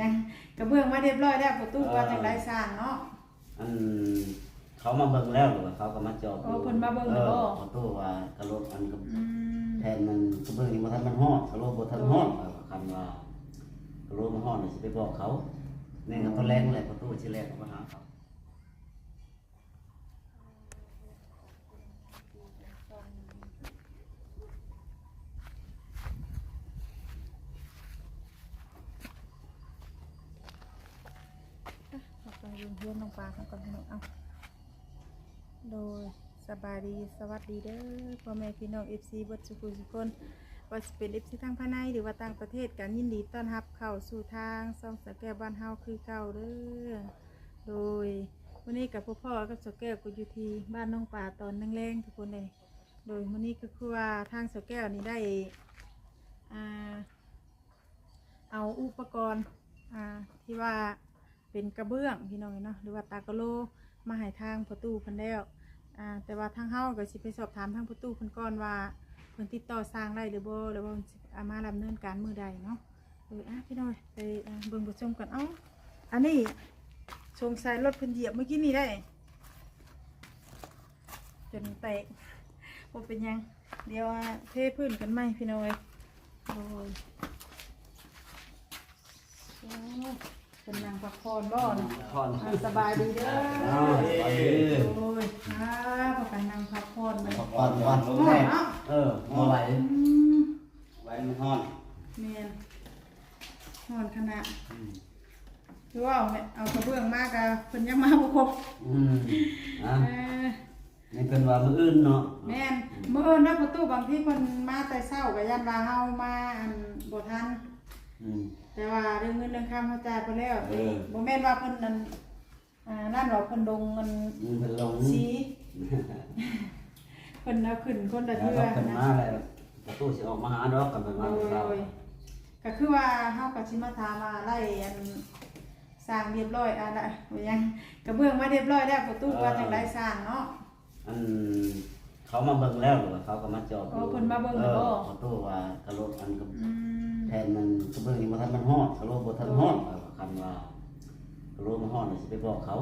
ยังกระเบื้องมาเรียบร้อยแล้วประตูว่าจังได้สร้างเนาะอันเขามาเบิ่งแล้วหรือว่าเขาก็มาจอบอ๋อเพิ่นมาเบิ่งเอแล้วอบ่ขอโทษว่ากระโหลกอันกับอืมแทนมันกระเบื้องนี่บ่ทันมันฮอดกระโหลกบ่ทันฮอดว่าคำว่ากระโหลกมันฮอดนี่สิไปบอกเขานี่ก็ตอนแรกนั่นแหละประตูสิแรกก็มาหาเขา เอาไปยืนเพื่อนลงปลากันก่อนพี่น้องเอาโดยสบายดีสวัสดีเด้อพ่อแม่พี่น้อง FC เบิดสุขุสุคนว่าสิเป็น FC ทางภายในหรือว่าต่างประเทศกันยินดีต้อนรับเข้าสู่ทางซ่องสแก้วบ้านเฮาคือเก่าเด้อโดยวันนี้กับพ่อพ่อกับสแก้วก็อยู่ที่บ้านน้องป่าตอนแรงๆทุกคนเลยโดยวันนี้ก็คือว่าทางสแก้วนี่ได้อ่าเอาอุปกรณ์อ่าที่ว่า เป็นกระเบื้องพี่น้องเนาะหรือว่าตากะโลมาให้ทางประตูเพิ่นแล้วอ่าแต่ว่าทางเฮาก็สิไปสอบถามทางประตูเพิ่นก่อนว่าเพิ่นติดต่อสร้างได้หรือบ่หรือว่าเอามาดำเนินการมือใดเนาะเอออะพี่น้อยไปเบิ่งผู้ชมกันเอ้าอันนี้สงสัยรถเพิ่นเหยียบเมื่อกี้นี่ได้ จนแตกบ่เป็นยังเดี๋ยวเทพื้นกันใหมพี่น้อยโอ้ยโอ้ เป็นนางพักผ่อนบ่นะพอนอ่าสบายดีเด้ออ้าวสวัสดีโอ้ยอ่าพอกันนางพักผ่อนไปพอนพอนห่อนเนาะเออบ่ไหวอืมไหวมันฮอนแม่นห่อนขนาดคือว่าเอาเนี่ยเอากระเบื้องมากอะเพิ่นยังมาบ่ครบอืมอะเออนี่เป็นว่ามื้ออื่นเนาะแม่นเมื่อเอิ้นว่าประตูบางทีเพิ่นมาแต่เช้าก็ยันว่าเฮามาอันบ่ทันอืม แต่ว่าเรื่องเงินเรื่องคำเขาจ่ายไปแล้วเออ บ่แม่นว่าเพิ่นนั่นอ่านั่นว่าเพิ่นลงเงินมันเป็นลงสีเพิ่นเอาขึ้นคนละแล้วเทื่ก็อเป็นนะ มาแล้วประตูสิออกมาหาดอกกันเป็นมาโดของเรายก็คือว่าเฮาก็สิมาถามว่าไล่อันสร้างเรียบร้อยอะได้บ่ยังกระเบื้องมาเรียบร้อยแล้วประตูว่าจังได๋สร้างเนาะ อันเขามาเบิ่งแล้วหรือว่าเขาก็มาจอบอ๋อเพิ่นมาเบิ่งแล้วบ่ออประตูว่ากระโหลกอันกับอืม แทนมันกระเบื้องนี่บ่ทันมันฮอดกระโหลกบ่ทันฮอดว่าคำว่ากระโหลกมันฮอดนี่สิไปบอกเขา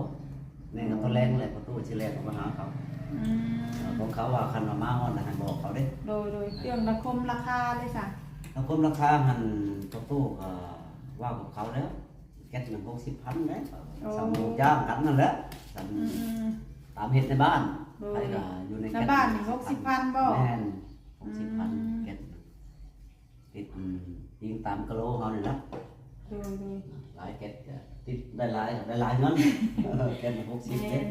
นี่ก็ตอนแรกนั่นแหละประตูสิแรกก็มาหาเขาอืมของเขาว่าคันว่ามาฮอดนะให้บอกเขาเด้โดยโดยเครื่องระคมราคาเลยจ้ะแล้วก็ราคาหันประตูก็ว่ากับเขาแล้วแก๊สมัน60,000แล้วสำหรับจ้างกันนั่นแหละสำอืมอืมตามเฮ็ดในบ้านโดยใครก็อยู่ในในบ้านนี่60,000บ่แม่นหกสิบพันอืมเก็ดติดอืม ยิงตามกะโหลเขานี่นะโดยโดยหลายเก็ดก็ติดได้หลายได้หลายเงินเออเก็ดหกสิบเก็แม่ดน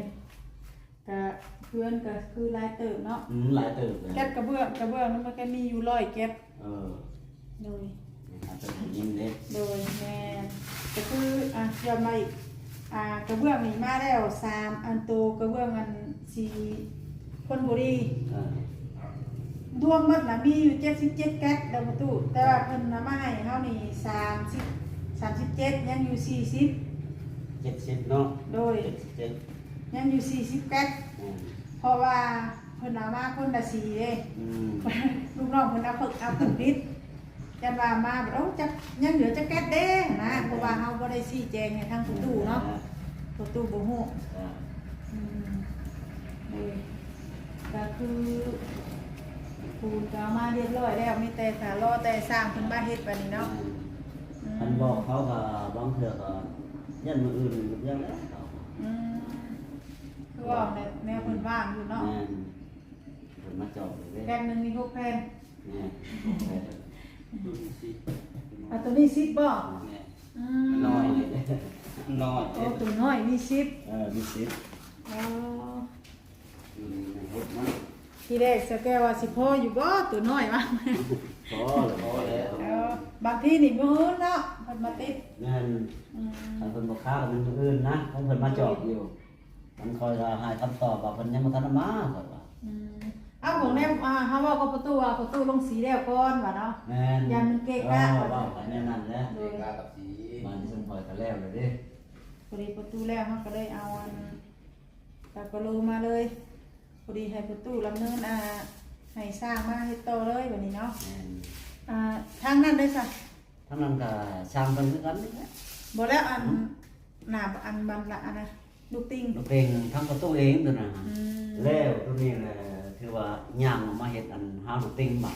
ก็เพื่อนก็คือรายเติบเนาะอืมหลายเติบเลยแก๊สกระเบื้องกระเบื้องนั้นมันก็มีอยู่ร้อยแก๊สเออโดยอาจจะยิงเล็กโดยแม่ก็คืออะยอมมาอีกอ่ากระเบื้องนี่มาแล้วสามอันโตกระเบื้องอันสี่คนบุรีเออ รวมหมดนะมีอยู่เจ็ดสิบเจ็ดแก๊สดาวประตูแต่ว่าเพิ่นนำมาให้เฮานี่สามสิบสามสิบเจ็ดยังอยู่สี่สิบเจ็ดสิบเนาะโดย เจ็ดสิบเจ็ดยังอยู่สี่สิบแก๊สอืมเพราะว่าเพิ่นเอามาคนละสีเด้ อืมลูกน้องเพิ่นเอาฝึกเอาฝึกนิดจันว่ามาบ่ต้องจักยังเหลือจักแก๊สเด้นะเพราะว่าเฮาบ่ได้ชี้แจงให้ทางประตูเนาะประตูบ่ฮู้เอออืมเออก็คือ ปูนก็เอามาเรียบร้อยแล้วมีแต่ถ้ารอแต่สร้างเพิ่นมาเฮ็ดบัดนี้เนาะอืม มันบอกเขาก็บางเถื่อก็ยันมืออื่นยันแล้วอืมคือว่าแม่แม่เพิ่นว่างอยู่เนาะแม่นเพิ่นมาจอบเลยเด้แผ่นหนึงมีหกแผ่นแม่นอะตัวนี้10บ่แม่นอืมน้อยเลยน้อยโอ้ตัวน้อยมีสิบเออมีสิบ อ๋อ อยู่ในรถมัน ทีแรกสแกว่าสิพ่ออยู่บ่ตัวน้อยมากพอแล้วพอแล้วเออบางทีนี่บ่ฮู้เนาะเพิ่นมาติดนั่นอืมทางคนบอกข้าวมันมืออื่นนะของเพิ่นมาจอบอยู่ มันคอยจะให้คำตอบว่าเพิ่นยังบ่ทันได้มาก่อนว่าอืมเอาของแนมอ่าเฮาเว้ากับประตูว่าประตูลงสีแล้วก่อนว่าเนาะแม่นยันมันเกะกะออว่าไปแน่นั่นแหละโดยกากับสีมาที่สมพอยก็แล้วเลยเด้พอดีประตูแล้วเขาก็เลยเอาอันตากระโลมาเลย พอดีให้ประตูลำเนินอ่าให้สร้างมาให้โตเลยแบบนี้เนาะแม่นอ่าทางนั้นเลยค่ะทั้งนั้นก็ช่างเพิ่นคือกันนี่แหละบบ่แล้วอันหน้าอันบันละอันนะลูกติงลูกเองทั้งประตูเองตัวน่ะอืมแล้วตัวนี้แหละคือว่าย่างมาเฮ็ดอันหาลูกติงใหม่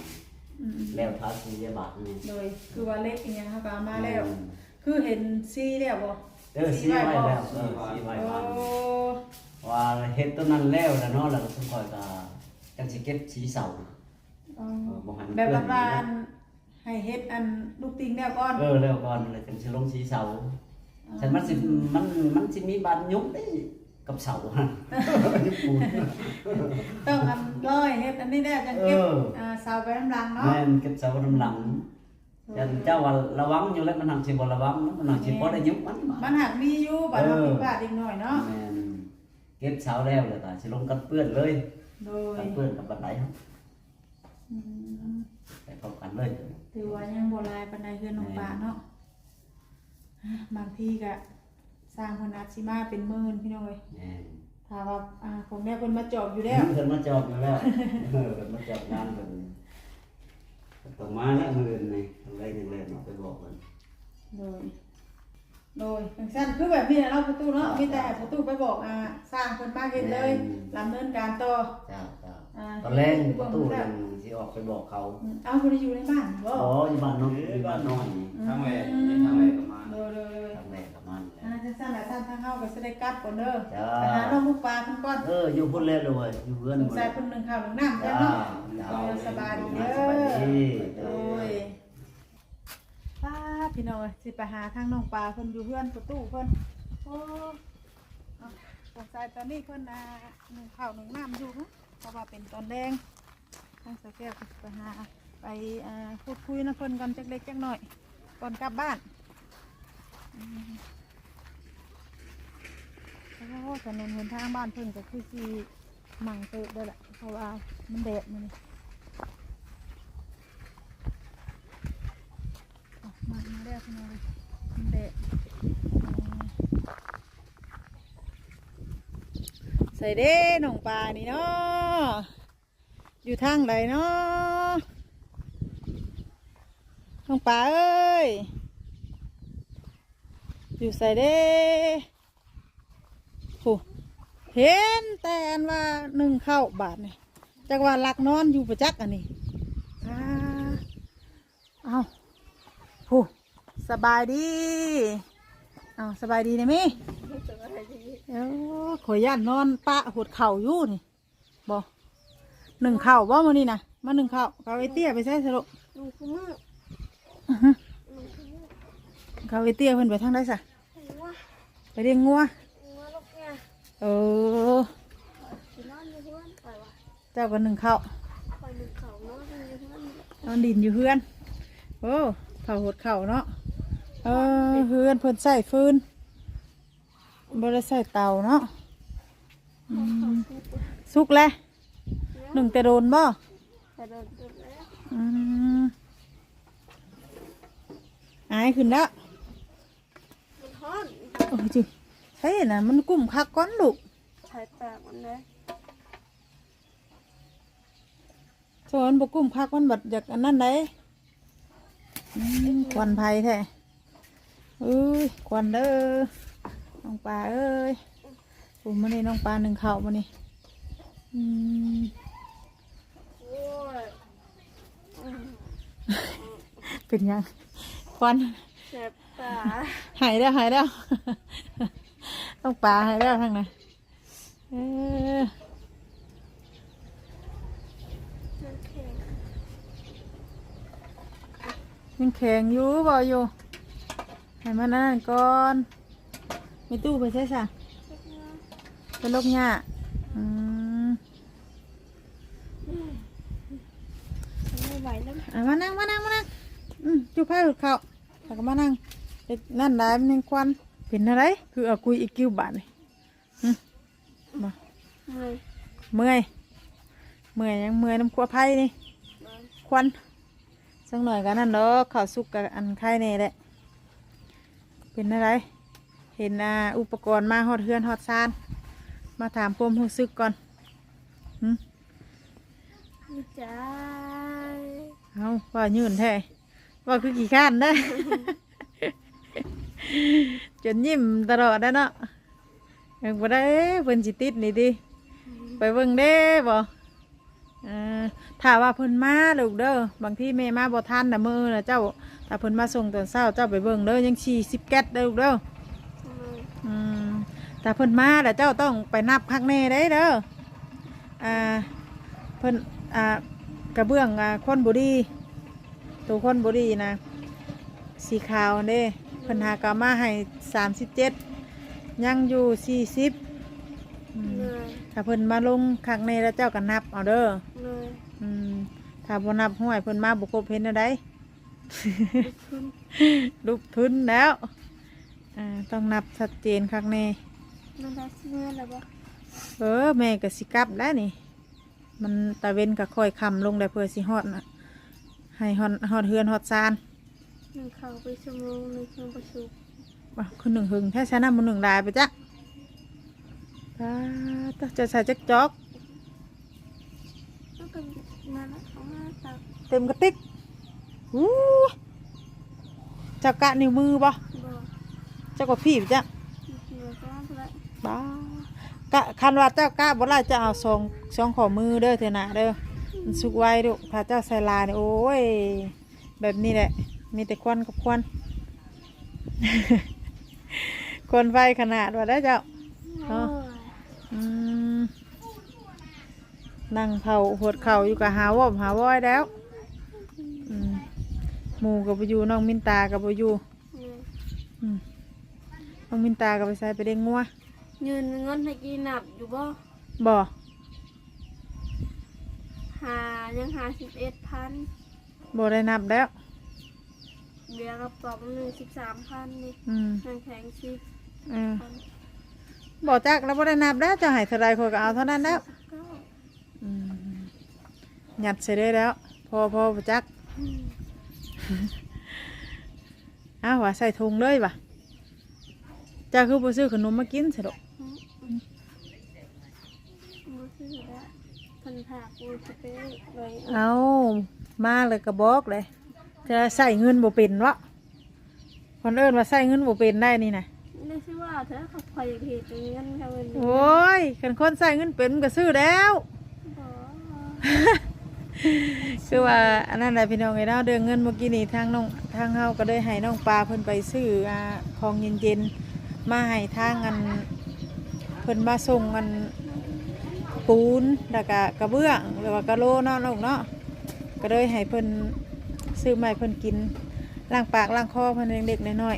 อืมแล้วทาสียาบาทนี่โดยคือว่าเล็กอีหยังเขาก็เอามาแล้วอืมคือเห็นซีแล้วบ่เออสีไว้แล้วเออสีไว้โอ้วาง ว่าเฮ็ดตัวนั้นแล้วแล้วเนาะแล้วก็สุกอยก็จังสิเก็บสีเสาอ๋อเออบ่ให้มันแบบเปื้อนว่าอันให้เฮ็ดอันลูกติงแล้วก่อนเออแล้วก่อนแล้วจังสิลงสีเสาแต่มันสิมันมันสิมีบานยุบได้กับเสาฮะยุบปูนต้องอันร้อยเฮ็ดอันนี้ได้จังเก็บเอออ่าเสาไปน้ำรังเนาะแม่นเก็บเสาน้ำหลังจันเจ้าว่าระวังอยู่แล้วมันหักสิบ่ระวังมันหักสิบ่ได้ยุบมันมันหักมีอยู่บัดเราผิดพลาดอีกหน่อยเนาะแม่น เก็บเสาแล้วแล้วก็สิลงกันเปื้อนเลยโดยกันเปื้อนกับบันไดครับอืมไปพร้อมกันเลยถือว่ายังบ่หลายปานใดเฮือนน้องปลาเนาะอะบางทีก็สร้างเพนอาจสิมาเป็นหมื่นพี่น้องเอ้ยแม่นถ้าว่าอ่าของแม่เพิ่นมาจอบอยู่แล้วเพิ่นมาจอบอยู่แล้วเออเพิ่นมาจอบงานเพิ่นเพิ่นต้องมาแล้วมื้ออื่นนี่ทำไรนึงเลยเนาะไปบอกเพิ่นโดย โดยจังซั่นคือแบบนี้นะเราประตูเนาะมีแต่ให้ประตูไปบอกอ่าสร้างเพิ่นมาเฮ็ดเลยดำเนินการต่อเจ้าเจ้าอ่าตอนแรกเฮ็ดประตูแล้ยัวงสิออกไปบอกเขาอืมเอาบ่ได้อยู่ในบ้านบ่อ๋ออยู่บ้านน้องอยู่บ้านน้อยนี่ทั้งแหวนนี่ทั้งแหวนประมาณโดยโดยโดยทำแม่กับมันแหละอ่าจังซั่นแหละท่านทางเฮาก็สิได้กลับก่อนเด้อจ้าไปหาน้องลูกปลาเพิ่นก่อนเอออยู่พุ่นแล้วเลยเว้ยอยู่เพื่อนสงหมดสัยเพิ่นนึ่งข้าวนึ่งน้ำจ้าจ้ะเนาะจ้าเออสบายดีเด้สบายอดีโอ้ยป้า พี่น้องเอ้ยสิไปหาทางน้องปลาเพิ่นอยู่เพื่อนประตูเพิ่นโอ้เอาสงสัยตอนนี้เพิ่นอ่าหนึ่งข้าวหนึ่งน้ำอยู่นะเพราะว่าเป็นตอนแดงทางสแก้วก็สิไปหาไปอ่าพูดคุยนะเพิ่นกันจักเล็กจักหน่อยก่อนกลับบ้านอืมโอ้ถนนหนทางบ้านเพิ่นก็คือสิมั่งเติบได้แหละเพราะว่ามันแดดมันนี่ ออกมามา แล้วพี่น้องเลยมันเดใส่เด้หนองปลานี่เนาะอยู่ทางใดเนาะหนองปลาเอ้ย อยู่ใส่เด้โหเห็นแต่อันว่าหนึ่งเข้าบาทนี่จักว่าหลักนอนอยู่ประจักอันนี้อ่าเอาผู้ สบายดีอ้าวสบายดีนะมี่เอ้าขอยย่านนอนปะหดเข่าอยู่นี่บอหนึ่งเข่าบ่มานี่นะมาหนึ่งเข่าเขาไอเตี้ยไปใส่สรุปลุงคือมืออื้อหือลุงคือมือเขาไอเตี้ยเพิ่นไปทางได้สะเห็นว่าไปเรียงงัวงัวลูกเนี่ยเออสินอนอยู่เพื่อนไปว่ะเจ้าก็หนึ่งเข่าไปหนึ่งเขานอนอยู่เพื่อนนอนดินอยู่เฮือนโอ้เข่าหดเข่าเนาะ เออเฮือนเพิ่นใส่ฟืนบ่ได้ใส่เตาเนาะอืมสุกแล้วหนึ่งแต่โดนบ่แต่เดินเดินแล้วอืมอายขึ้นแล้วมันฮ้อนโอ้ยจิใช่น่ะมันกลุ่มคักก้อนลูกใช้แปลกมันเลยโซนบกุ้มคักมันบัดอยากอันนั้นได้อืมควันไผ่แท้ เอ้ยควันเด้อน้องปลาเอ้ยผมมานี่น้องปลาหนึ่งเข่ามานี่อืมโอ้ยเป็นยังควันเจ็บตาหายแล้วหายแล้วน้องปลาหายแล้วทางไหนเออโอเคยังแข็งอยู่บ่อยู่ ให้มันนั่นก่อนมีตู้ไปใช่สะไปลกหญ้าอืมฉันไม่ไหวแล้วอะมานั่งมานั่งมานั่งอืมจุ๊บไผ่หลุดเขาแล้วก็มานั่งเฮ็ดนั่นได้มันยังควันเป็นอะไร คือเอากุยอีกกิ้วบาทนี่หึมาเมื่อยเมื่อย เมื่อยยังเมื่อยน้ำกัวไผ่นี่ควันสักหน่อยกันนั่นเด้อข้าวสุกกับอันไข่นี่แหละ เป็นอะไร เห็นอ่าอุปกรณ์มาฮอดเฮือนฮอดซาน มาถามความรู้สึกก่อนหึดีใจเอาว่ายืนแท้ว่าคือกี่ข้านได้อจนยิ้มตลอดได้อเนาะยังบ่ได้เพิ่นสิติดนี่ดิไปเบิ่งเด้บ่เออถ้าว่าเพิ่นมาลูกเด้อบางทีแม่มาบ่ทันน่ะมื้อน่ะเจ้า ถ้าเพิ่นมาส่งตอนเช้าเจ้าไปเบิ่งเด้อยัง40แก๊สเด้อลูกเด้อเลยอืมแต่เพิ่นมาแล้วเจ้าต้องไปนับข้างแน่ได้เด้ออ่าเพิ่นอ่ากระเบื้องอ่าคนบุรีตัวคนบุรีนะสีขาวเด้เพิ่นหากามาให้สามสิบเจ็ดยังอยู่สี่สิบเลยถ้าเพิ่นมาลงข้างในแล้วเจ้าก็นับเอาเด้อเลยอืมถ้าบ่นับห้วยเพิ่นมาบุกบเห็นอะไรขึ้น ลูกทุนแล้วอ่าต้องนับชัดเจนข้างในมันได้เมื่อแล้วบ่เออแม่ก็สิกลับแล้วนี่ มันตะเว้นก็ค่อยคำลงได้เพื่อสิฮอดนะให้ฮอดฮอดเฮือนฮอดซานหนึ่งเข้าไปชั่วโมงหนึ่งเครื่องประชุมว่าคือหนึ่งหึงแค่ชนะมันหนึ่งได้ไปจ้ะป้าตะจะใส่จักจอก แล้วก็นั่นแหละเอามาตัก เต็มกระติก อู้เจ้ากะนิ้วมือบ่บ่เจ้าก็พี่จ้ะเหลือก็ได้บ้ากะคันว่าเจ้ากะบ่ได้จะเอาสองสองขอมือเด้อเถอะนะเด้อมันสุกไว้ดูถ้าเจ้าใส่ลายนี่โอ้ย แบบนี้แหละ มีแต่ควันกับควันควันไฟขนาดว่าได้อเจ้าโอ้ยอืมนั่งเผาหดเข่าอยู่กับหาวอบหาวอยแล้วอืม หมูกับไปอยู่น้องมินตากับไปอยู่เลยอืมน้องมินตากับไปใส่ไปเด้งงัวยืนเงินให้กินหนับอยู่บ่บ่หายังหาสิบเอ็ดพันบ่ได้นับแล้วเบียร์กระป๋องหนึ่งสิบสามพันนี่อืมน้ำแข็งสิบเออพันบ่จักแล้วบ่ได้นับแล้วเจะให้เท่าไรคนก็เอาเท่านั้นแล้วสิบเก้าอืมหยัดเสร็จได้แล้ว พอพอบ่จัก อืม อ้าวว่าใส่ถุงเลยว่ะเจ้าคือบ่ซื้อขนมมากินสิดอกมือถือแล้วพันผากกูจะไปไว้เอามาเลยก็บอกเลย จะใส่เงินบ่เป็นวะคนเอิ้นว่าใส่เงินบ่เป็นได้นี่นะไม่ใช่ว่าเธอเขาคอยเหตุอย่างนั้นเขาเป็นโอ้ยคันคนใส่เงินเป็นมันก็ซื้อแล้วบ่ คือว่าอันนั้นแหละพี่น้องไอ้เนาะเดืองเงินเมื่อกี้นี่ทางน้องทางเฮาก็ได้ให้น้องปลาเพิ่นไปซื้ออ่าของเย็นๆมาให้ทางอันเพิ่นมาส่งอันปูนแล้วก็กระเบื้องหรือว่ากระโลเนาะน้องเนาะก็เลยให้เพิ่นซื้อมาให้เพิ่นกินล้างปากล้างคอเพิ่นเด็กๆน้อย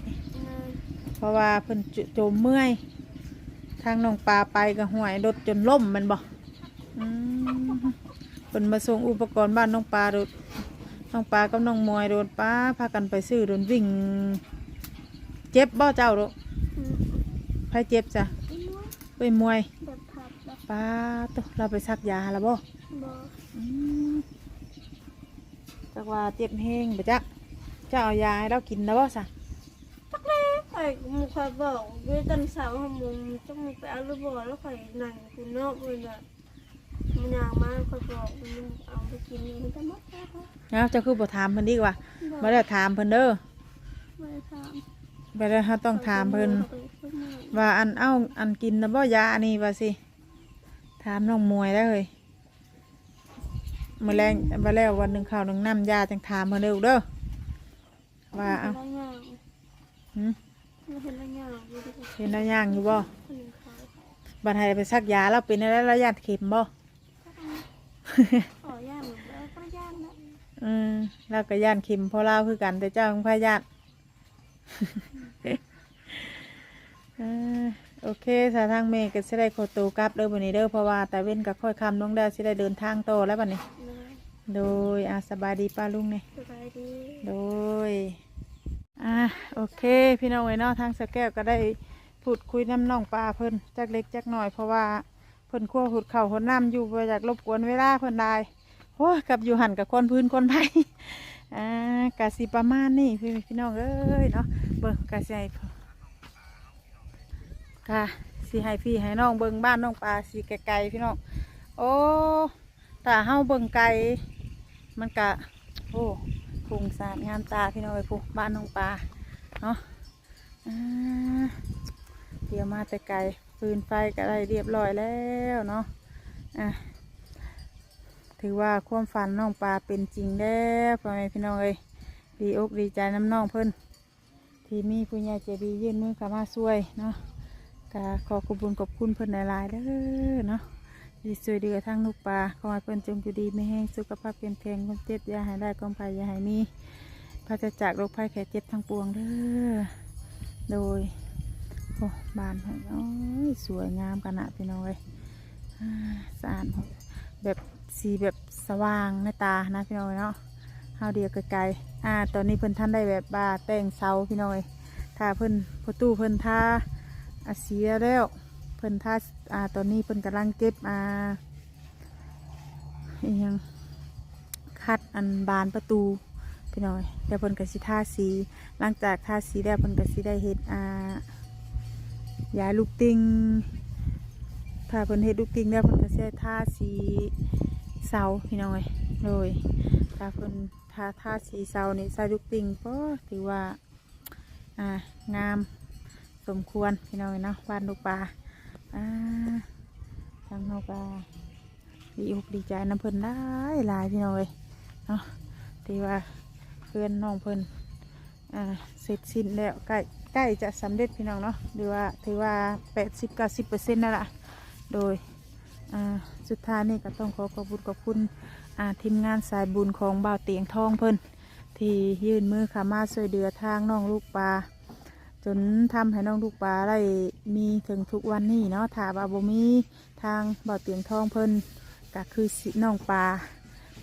ๆเพราะว่าเพิ่นจุโจมเมื่อย ทางน้องปลาไปกับห่วยรถจนล่มมันบ่อืม เพิ่นมาส่งอุปกรณ์บ้านน้องปลาโดดน้องปลากับน้องมวยโดดป้าพากันไปซื้อโดนวิ่ง เจ็บบ่เจ้าโดไผเจ็บจ้ะไปมวยแบบผับแบบป้าตวเราไปซักยาแล้วบ่บ่อืมจักว่าเจ็บแห้งบ่จักเจ้าเอายาให้เรากินแล้วบ่ซะข่อยมึงคอยบอกด้วยตอนเสาร์ของมึงต้องมึงไปเอาลูกบอลแล้วข่อยนั่งกูนอกเลยน่ะ มันอยากมาข่อยบอกมึงเอาไปกินมันจะหมดแล้วเอ้าเจ้าคือบ่ถามเพิ่นดีกว่าบ่บ่ได้ถามเพิ่นเด้อไม่ได้ถามบ่ได้เฮาต้องถามเพิ่นว่าอันเอ้าอันกินนะบ่ยาอันนี้ว่าสิถามน้องมวยได้เลยมื่อแรงมาแล้ววันหนึ่งข้าวหนึ่งน้ำยาจังถามมาเร็วเด้อว่าเอ้าเห็นแล้วย่างหืมเห็นแล้วย่างอยู่ที่เห็นแล้วย่างอยู่บ่คนหนึ่งเขาบัดให้ไปซักยาแล้วเป็นอะไรแล้วยาดเข็มบ่ อ๋อย่างเหมือนแล้วก็ย่างนะอืมแล้วก็ย่านเข็มพอเล่าคือกัน แต่เจ้าของพายาดเออโอเคสาทางเมย์ก็สิได้ขอตัวกลับเด้อบันนี้เด้อเพราะว่าแต่เว้นกับค่อยคำน้องได้สิได้เดินทางต่อแล้วบัดนี้เลยโดยอาสบายดีป้าลุงเนี่ยสบายดีโดยอะโอเค พี่น้องไอ้เนอทางสะแก้วก็ได้พูดคุยน้ำน้องปลาเพิ่นจักเล็กจักหน่อยเพราะว่าเพิ่นขั้วหุดเข่าวหดน้ำอยู่บ่อยากรบกวนเวลาเพิ่นได้โอ้กับอยู่หันกับคนพื้นคนไทยอ่ากะสิประมาณนี้พี่พี่น้องเอ้ยเนาะเบิ่งกะสิให้กะสิให้พี่ให้น้องเบิ่งบ้านน้องปลาสิไกลๆพี่น้องโอ้ถ้าเฮาเบิ่งไกลมันกะโอ้พุงสาดงามตาพี่น้องไปพูบ้านน้องปลาเนาะอ่าเดี๋ยวมาแต่ไกล ฟืนไฟก็ได้เรียบร้อยแล้วเนาะอะถือว่าความฝันน้องปลาเป็นจริงแล้วพ่อแม่พี่น้องเอ้ยดีอกดีใจน้ำน้องเพิ่นที่มีผู้ใหญ่ใจดียื่นมือเข้ามาช่วยเนาะก็ขอขอบคุณขอบคุณเพิ่นหลายๆเด้อเนาะดีช่วยเดือทั้งลูกปลาขอให้เพิ่นจงอยู่ดีไม่แห้งสุขภาพเข้มแข็งความเจ็บยาให้ได้ความภัยยาให้มีพระจะจากโรคภัยแค่เจ็บทั้งปวงเด้อโดย อ้บานให้โอ้ยสวยงามขนาดพี่น้องเลยสะอาดแบบสีแบบสว่างในตานะพี่น้องเอ้ยเนาะเฮาเดียวไกลๆอ่าตอนนี้เพิ่นท่านได้แบบบาแต่งเสาพี่น้องเอ้ยถ้าเพิ่นประตูเพิ่นท่าอาเสียแล้วเพิ่นท่าอ่าตอนนี้เพิ่นกำลังเก็บอ่าอยังคัดอันบานประตูพี่น้อยเดี๋ยวเพิ่นก็สิทาสี หลังจากทาสีแล้วเพิ่นก็สิได้เฮ็ดอ่า ยายลูกติงถ้าเพิ่นเฮ็ดลูกติงแล้วเพิ่นก็สิได้ทาสีเสาพี่น้อยโดยถ้าเพิ่นทาทาสีเสานี่ใส่ลูกติงก็ถือว่าอ่างามสมควรพี่น้อยเนาะบ้านลูกปลาอ่าทางลูกปลาดีอกดีใจน้ำเพิ่นได้หลายพี่น้องเลยเนาะที่ว่าเพื่อนน้องเพิ่น อ่าเสร็จสิ้นแล้วใกล้ใกล้จะสำเร็จพี่น้องเนาะหรือว่าถือว่าแปดสิบเก้าสิบเปอร์เซ็นต์นั่นแหละโดยสุดท้ายนี่ก็ต้องขอขอบคุณขอบคุณทีมงานสายบุญของบ่าวเตียงทองเพิ่นที่ยื่นมือขามาช่วยเดือทางน้องลูกปลาจนทำให้น้องลูกปลาได้มีถึงทุกวันนี้เนาะถ้าว่าบ่มีทางบ่าวเตียงทองเพิ่นก็คือสิน้องปลา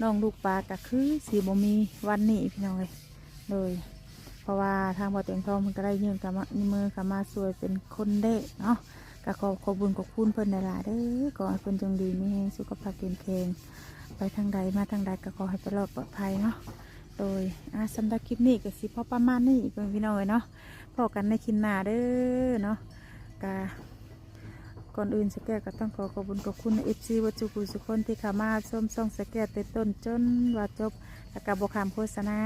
น้องลูกปลาก็คือสีบมีวันนี้พี่น้องเลยโดย ราะว่าทางบ่อเตียงทองมันก็ได้ยื่นกับมามือกับมาสวยเป็นคนเด็เนาะก็ขอขอบุญขอบคุณเพิ่นหลายๆเด้อขอให้เพิ่นจงดีมีแรงสุขภาพเข้มแข็งไปทางใดมาทางใดก็ขอให้ปลอดปลอดภัยเนาะโดยอาสำหรับคลิปนี้ก็สิพอประมาณนี้เพิ่นพี่น้องเลยเนาะพอกันในคลิปหน้าเด้อเนาะกาก่อนอื่นสแกตก็ต้องขอขอบคุณขอบคุณเอฟซีวัตถุกุสุคนที่ขามาชมส่องสแกตแต่ต้นจนว่าจบและกับบคำโฆษณา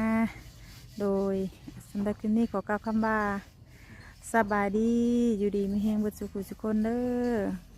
โดย สำหรับคลิปนี้ขอกล่าวคำว่าสบายดีอยู่ดีไม่แห้งวัตถุขุสุคนเด้อ